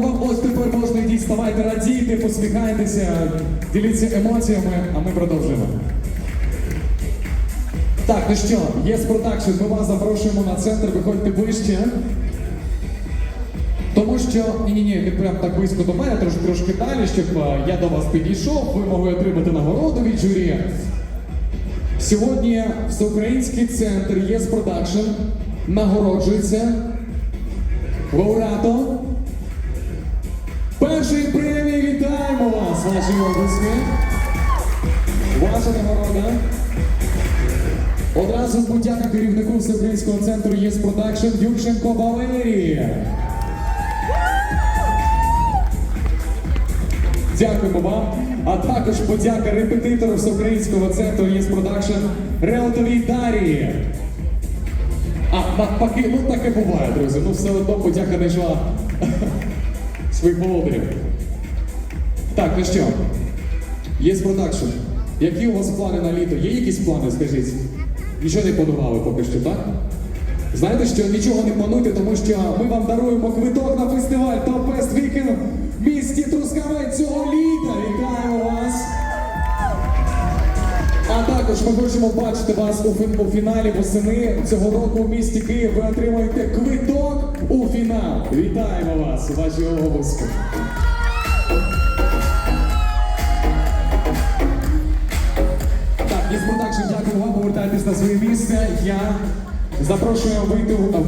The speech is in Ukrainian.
Вам ось тепер можна йти, ставайте, радійте, посміхайтеся, діліться емоціями, а ми продовжуємо. Так, ну що, є продакшн, ми вас запрошуємо на центр, виходьте ближче. Тому що ні-ні-ні, не прям так близько до мене, трошки трошки далі, щоб е, я до вас підійшов, ви могли отримати нагороду від журі. Сьогодні Всеукраїнський центр ЄС Продакшн нагороджується лауреатом Ваші обласки. Ваша нагорода. Одразу подяка керівнику Всеукраїнського центру ЄС Продакшн Юрченко Валерії. Дякуємо вам. А також подяка репетитору Всеукраїнського центру ЄС Продакшн Реутовій Дарії. А навпаки, ну таке буває, друзі. Ну все одно подяка не йшла своїх володарів. Так, ну що, ЄС Продакшн. Які у вас плани на літо? Є якісь плани, скажіть? Нічого не планували поки що, так? Знаєте що, нічого не плануйте, тому що ми вам даруємо квиток на фестиваль Топ Фест Вікенд в місті Трускавець цього літа. Вітаємо вас! А також ми хочемо бачити вас у, фін- у фіналі восени цього року у місті Київ. Ви отримаєте квиток у фінал. Вітаємо вас, ваші обласки. Із дякую вам. Повертайтесь на своє місце. Я запрошую вийти вийти.